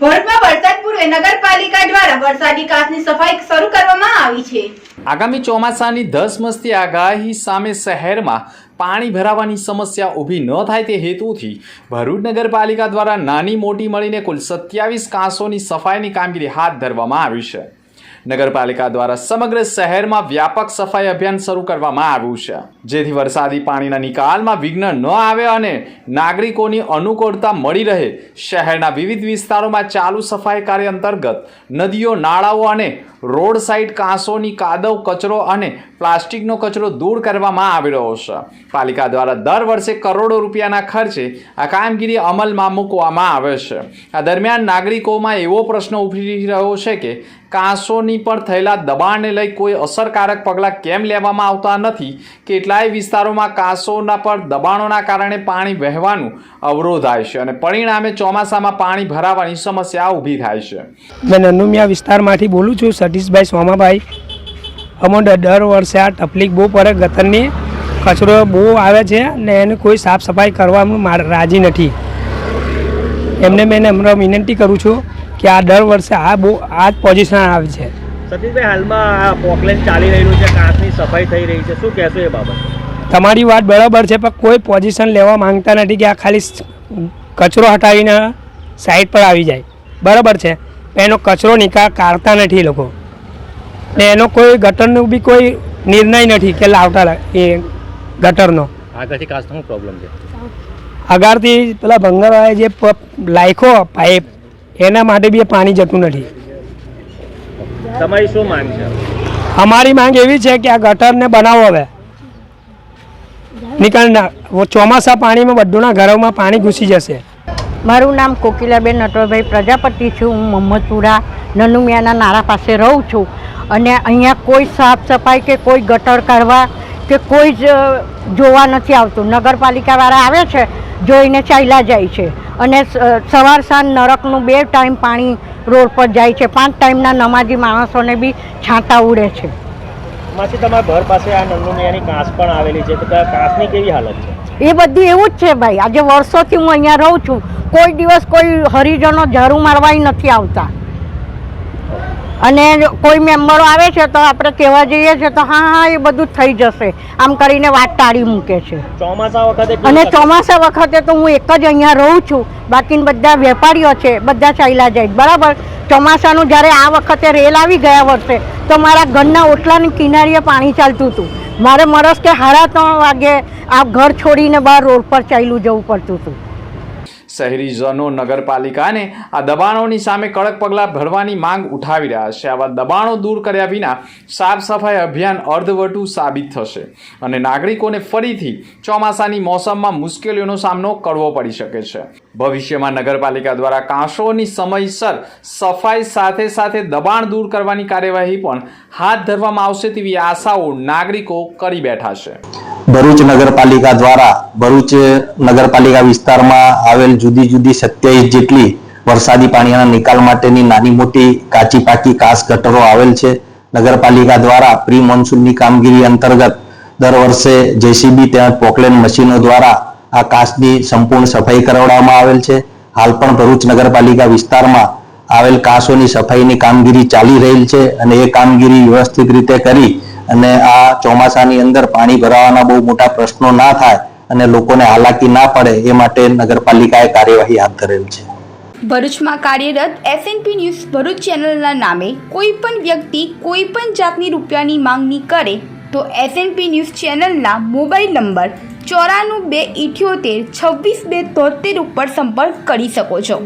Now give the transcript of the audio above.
ભરૂચમાં વરસાદ પૂર્વે નગરપાલિકા દ્વારા વરસાદી કાચની સફાઈ શરૂ કરવામાં આવી છે. આગામી ચોમાસાની ધસમસતી આગાહી સામે શહેરમાં પાણી ભરાવાની સમસ્યા ઊભી ન થાય તે હેતુથી ભરૂચ નગરપાલિકા દ્વારા નાની મોટી મળીને કુલ સત્યાવીસ કાંસોની સફાઈની કામગીરી હાથ ધરવામાં આવી છે. નગરપાલિકા દ્વારા સમગ્ર શહેરમાં વ્યાપક સફાઈ અભિયાન શરૂ કરવામાં આવ્યું છે. જેથી વરસાદી પાણીના નિકાલમાં વિઘ્ન ન આવે અને નાગરિકોની અનુકૂળતા મળી રહે. શહેરના વિવિધ વિસ્તારોમાં ચાલુ સફાઈ કાર્ય અંતર્ગત નદીઓ, નાળાઓ અને રોડ સાઇડ કાંસોની કાદવ, કચરો અને પ્લાસ્ટિકનો કચરો દૂર કરવામાં આવી રહ્યો છે. પાલિકા દ્વારા દર વર્ષે કરોડો રૂપિયાના ખર્ચે આ કામગીરી અમલમાં મૂકવામાં આવે છે. આ દરમિયાન નાગરિકોમાં એવો પ્રશ્ન ઉભરી રહ્યો છે કે કાંસોની પર થયેલા દબાણને લઈ કોઈ અસરકારક પગલાં કેમ લેવામાં આવતા નથી? કેટલાય વિસ્તારોમાં કાંસોના પર દબાણોના કારણે પાણી વહેવાનું અવરોધાય છે અને પરિણામે ચોમાસામાં પાણી ભરાવાની સમસ્યા ઊભી થાય છે. મેં નનુમિયા વિસ્તારમાંથી બોલું છું, સતીશભાઈ સોમાભાઈ. અમો દર વર્ષે આ તકલીફ બહુ પડે ગતરની કચરો બહુ આવે છે ને એને કોઈ સાફ સફાઈ કરવામાં માર- રાજી નથી. એમને મેં હમણાં વિનંતી કરું છું કે આ દર વર્ષે આ બહુ આ જ પોઝિશન આવે છે. સતીશભાઈ હાલમાં આ પોકલેન ચાલી રહ્યું છે કાચની સફાઈ થઈ રહી છે. શું કહેશો એ બાબત? તમારી વાત બરાબર છે પણ કોઈ પોઝિશન લેવા માંગતા નથી કે આ ખાલી કચરો હટાવીને સાઈડ પર આવી જાય. બરાબર છે એનો કચરો નિકાલ કાઢતા નથી લોકો. ને એનો કોઈ ગટરનો બી કોઈ નિર્ણય નથી કે લાવતા એ ગટરનો. આગળથી કાચનો પ્રોબ્લેમ છે. અગારથી પેલા ભંગારવાળાએ જે લાયખો પાઇપ એના માટે બી પાણી જતું નથી. તમારી શું માંગ છે? અમારી માંગ એવી છે કે આ ગટરને બનાવો હવે. નિકાલ ના ચોમાસા પાણીમાં બધુંના ઘરોમાં પાણી ઘૂસી જશે. મારું નામ કોકિલાબેન નટવરભાઈ પ્રજાપતિ છું. હું મોહમ્મદપુરા નનુમિયાના નારા પાસે રહું છું. અને અહીંયા કોઈ સાફ સફાઈ કે કોઈ ગટર કાઢવા કે કોઈ જ જોવા નથી આવતું. નગરપાલિકાવાળા આવે છે જોઈને ચાલ્યા જાય છે. અને સવાર સાંજ નરકનું બે ટાઈમ પાણી રોડ પર જાય છે. પાંચ ટાઈમના નમાજી માણસોને બી છાંટા ઉડે છે. માસી તમારા ઘર પાસે આ નંદુમિયાની કાચ પણ આવેલી છે. તો ત્યાં કેવી હાલત છે? એ બધી એવું જ છે ભાઈ. આજે વર્ષોથી હું અહીંયા રહું છું. કોઈ દિવસ કોઈ હરિજનો ઝાડુ મારવાય નથી આવતા. અને કોઈ મેમ્બરો આવે છે તો આપણે કહેવા જઈએ છીએ તો હા હા એ બધું થઈ જશે. આમ કરીને વાત ટાળી મૂકે છે. ચોમાસા વખતે અને ચોમાસા વખતે તો હું એક જ અહીંયા રહું છું. બાકી બધા વેપારીઓ છે બધા ચાલ્યા જાય. બરાબર? ચોમાસાનું જ્યારે આ વખતે રેલ આવી ગયા વર્ષે તો મારા ઘરના ઓટલાની કિનારીએ પાણી ચાલતું હતું. મારે મરસ કે સાડા ત્રણ વાગે આ ઘર છોડીને બહાર રોડ પર ચાલ્યું જવું પડતું હતું. શહેરીજનો નગરપાલિકાને આ દબાણોની સામે કડક પગલાં ભરવાની માંગ ઉઠાવી રહ્યા છે. આવા દબાણો દૂર કર્યા વિના સાફ સફાઈ અભિયાન અર્ધવટું સાબિત થશે અને નાગરિકોને ફરીથી ચોમાસાની મોસમમાં મુશ્કેલીઓનો સામનો કરવો પડી શકે છે. ભવિષ્યમાં નગરપાલિકા દ્વારા કાંસોની સમયસર સફાઈ સાથે સાથે દબાણ દૂર કરવાની કાર્યવાહી પણ હાથ ધરવામાં આવશે તેવી આશાઓ નાગરિકો કરી બેઠા છે. ભરૂચ નગરપાલિકા દ્વારા, ભરૂચ નગરપાલિકા વિસ્તારમાં આવેલ જુદી જુદી સત્યાવીસ જેટલી વરસાદી પાણીના નિકાલ માટેની નાની મોટી કાચી પાકી કાસ ગટરો આવેલ છે. નગરપાલિકા દ્વારા પ્રી મોન્સૂનની કામગીરી અંતર્ગત દર વર્ષે જેસીબી તેમજ પોકલેન મશીનો દ્વારા આ કાસની સંપૂર્ણ સફાઈ કરાવવામાં આવેલ છે. હાલ પણ ભરૂચ નગરપાલિકા વિસ્તારમાં આવેલ કાંસોની સફાઈની કામગીરી ચાલી રહેલ છે અને એ કામગીરી વ્યવસ્થિત રીતે કરી અને આ ચોમાસાની અંદર પાણી ભરાવાના બહુ મોટા પ્રશ્નો ના થાય અને લોકોને હાલાકી ના પડે, એ માટે નગરપાલિકાએ કાર્યવાહી હાથ ધરેલ છે. ભરૂચમાં કાર્યરત એસએનપી ન્યૂઝ ભરૂચ ચેનલના નામે કોઈ પણ વ્યક્તિ કોઈ પણ જાતની રૂપિયાની માંગણી કરે તો એસએનપી ન્યૂઝ ચેનલના મોબાઈલ નંબર ચોરાણું બે ઇઠ્યોતેર છવ્વીસ બે તોતેર ઉપર સંપર્ક કરી શકો છો.